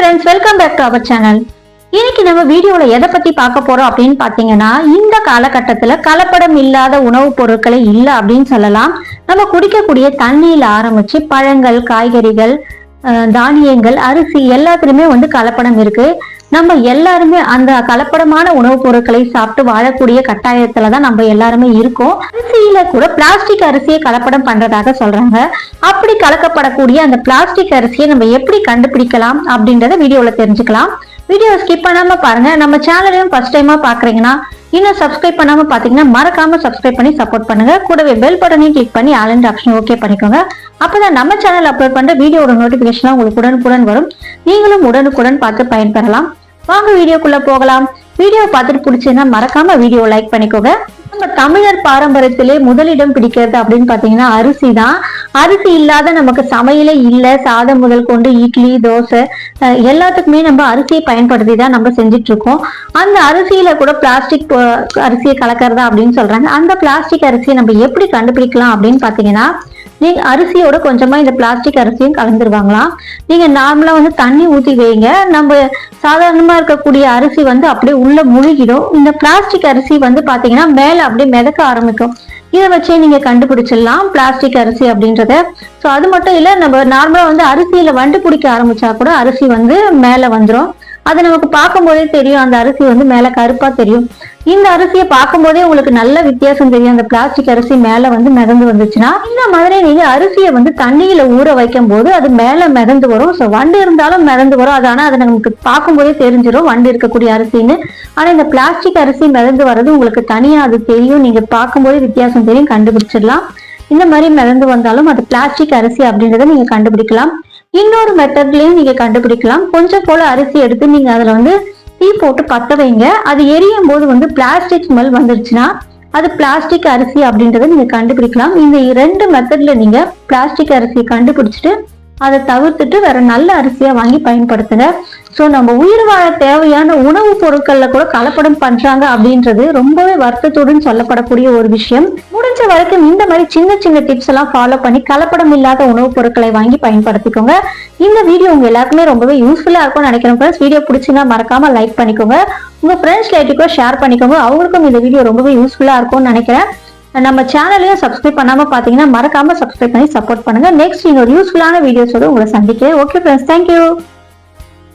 Friends welcome back to our channel இன்னைக்கு நம்ம வீடியோல எதை பத்தி பார்க்க போறோம் அப்படின்னு பாத்தீங்கன்னா இந்த காலகட்டத்துல கலப்படம் இல்லாத உணவுப் பொருட்களே இல்ல அப்படின்னு சொல்லலாம். நம்ம குடிக்கக்கூடிய தண்ணியில ஆரம்பிச்சு பழங்கள் காய்கறிகள் தானியங்கள் அரிசி எல்லாத்துலயுமே வந்து கலப்படம் இருக்கு. நம்ம எல்லாருமே அந்த கலப்படமான உணவுப் பொருட்களை சாப்பிட்டு வாழக்கூடிய கட்டாயத்துல தான் நம்ம எல்லாருமே இருக்கோம். அரிசியில கூட பிளாஸ்டிக் அரிசியை கலப்படம் பண்றதாக சொல்றாங்க. அப்படி கலக்கப்படக்கூடிய அந்த பிளாஸ்டிக் அரிசியை நம்ம எப்படி கண்டுபிடிக்கலாம் அப்படின்றத வீடியோல தெரிஞ்சுக்கலாம். வீடியோ ஸ்கிப் பண்ணாம பாருங்க. நம்ம சேனலையும் ஃபர்ஸ்ட் டைமா பாக்குறீங்கன்னா இன்னும் சப்ஸ்கிரைப் பண்ணாம பாத்தீங்கன்னா மறக்காம சப்ஸ்கிரைப் பண்ணி சப்போர்ட் பண்ணுங்க. கூடவே பெல் பட்டனையும் கிளிக் பண்ணி ஆலண்ட் ஆப்ஷன் ஓகே பண்ணிக்கோங்க. அப்பதான் நம்ம சேனல் அப்லோட் பண்ற வீடியோட நோட்டிபிகேஷன் உங்களுக்கு உடனுக்குடன் வரும். நீங்களும் உடனுக்குடன் பார்த்து பயன்பெறலாம். வாங்க வீடியோக்குள்ள போகலாம். வீடியோ பார்த்துட்டு பிடிச்சதுன்னா மறக்காம வீடியோ லைக் பண்ணிக்கோங்க. நம்ம தமிழர் பாரம்பரியத்திலே முதலிடம் பிடிக்கிறது அப்படின்னு பாத்தீங்கன்னா அரிசி தான். அரிசி இல்லாத நமக்கு சமையலே இல்ல. சாதம் முதல் கொண்டு இட்லி தோசை எல்லாத்துக்குமே நம்ம அரிசியை பயன்படுத்தி தான் நம்ம செஞ்சுட்டு இருக்கோம் அந்த அரிசியில கூட பிளாஸ்டிக் அரிசியை கலக்கிறதா அப்படின்னு சொல்றாங்க. அந்த பிளாஸ்டிக் அரிசியை நம்ம எப்படி கண்டுபிடிக்கலாம் அப்படின்னு பாத்தீங்கன்னா நீங்கள் அரிசியோட கொஞ்சமா இந்த பிளாஸ்டிக் அரிசியும் கலந்துருவாங்களாம் நீங்க நார்மலா வந்து தண்ணி ஊற்றி வைங்க. நம்ம சாதாரணமா இருக்கக்கூடிய அரிசி வந்து அப்படியே உள்ளே முழுகிடும். இந்த பிளாஸ்டிக் அரிசி வந்து பார்த்தீங்கன்னா மேலே அப்படியே மிதக்க ஆரம்பிக்கும். இதை வச்சே நீங்க கண்டுபிடிச்சிடலாம் பிளாஸ்டிக் அரிசி அப்படின்றத. ஸோ அது மட்டும் இல்லை நம்ம நார்மலா வந்து அரிசியில வண்டு பிடிக்க ஆரம்பிச்சா கூட அரிசி வந்து மேலே வந்துடும் அது நமக்கு பார்க்கும்போதே தெரியும் அந்த அரிசி வந்து மேலே கருப்பா தெரியும். இந்த அரிசியை பார்க்கும்போதே உங்களுக்கு நல்ல வித்தியாசம் தெரியும். அந்த பிளாஸ்டிக் அரிசி மேல வந்து மிதந்து வந்துச்சுன்னா இந்த மாதிரி நீங்க அரிசியை வந்து தண்ணியில ஊற வைக்கும் போது அது மேல மிதந்து வரும். ஸோ வண்டு இருந்தாலும் மிதந்து வரும். அது ஆனா அது நமக்கு பார்க்கும்போதே தெரிஞ்சிடும் வண்டு இருக்கக்கூடிய அரிசின்னு. ஆனா இந்த பிளாஸ்டிக் அரிசி மிதந்து வர்றது உங்களுக்கு தனியா அது தெரியும். நீங்க பார்க்கும்போதே வித்தியாசம் தெரியும். கண்டுபிடிச்சிடலாம். இந்த மாதிரி மிதந்து வந்தாலும் அது பிளாஸ்டிக் அரிசி அப்படின்றத நீங்க கண்டுபிடிக்கலாம். இன்னொரு மெத்தட்லயும் நீங்க கண்டுபிடிக்கலாம். கொஞ்சம் போல அரிசி எடுத்து நீங்க அதுல வந்து தீ போட்டு பத்த வைங்க. அது எரியும் போது வந்து பிளாஸ்டிக் ஸ்மெல் வந்துருச்சுன்னா அது பிளாஸ்டிக் அரிசி அப்படின்றத நீங்க கண்டுபிடிக்கலாம். இந்த ரெண்டு மெத்தட்ல நீங்க பிளாஸ்டிக் அரிசியை கண்டுபிடிச்சிட்டு அதை தவிர்த்துட்டு வேற நல்ல அரிசியா வாங்கி பயன்படுத்துங்க. ஸோ நம்ம உயிர் வாழ தேவையான உணவுப் பொருட்கள்ல கூட கலப்படம் பண்றாங்க அப்படின்றது ரொம்பவே வருத்தத்துடன் சொல்லப்படக்கூடிய ஒரு விஷயம். முடிஞ்ச வரைக்கும் இந்த மாதிரி சின்ன சின்ன டிப்ஸ் எல்லாம் ஃபாலோ பண்ணி கலப்படம் இல்லாத உணவுப் பொருட்களை வாங்கி பயன்படுத்திக்கோங்க. இந்த வீடியோ உங்க எல்லாருக்குமே ரொம்பவே யூஸ்ஃபுல்லா இருக்கும்னு நினைக்கிறேன் ஃப்ரெண்ட்ஸ் வீடியோ பிடிச்சிங்கன்னா மறக்காம லைக் பண்ணிக்கோங்க. உங்க ஃப்ரெண்ட்ஸ் லைட்டுக்கும் ஷேர் பண்ணிக்கோங்க. அவங்களுக்கும் இந்த வீடியோ ரொம்பவே யூஸ்ஃபுல்லா இருக்கும்னு நினைக்கிறேன். நம்ம சேனலையும் சப்ஸ்கிரைப் பண்ணாம பாத்தீங்கன்னா மறக்காம சப்ஸ்கிரைப் பண்ணி சப்போர்ட் பண்ணுங்க. நெக்ஸ்ட் இன்னொரு யூஸ்ஃபுல்லான வீடியோஸோட உங்களை சந்திக்கிறேன். Okay friends thank you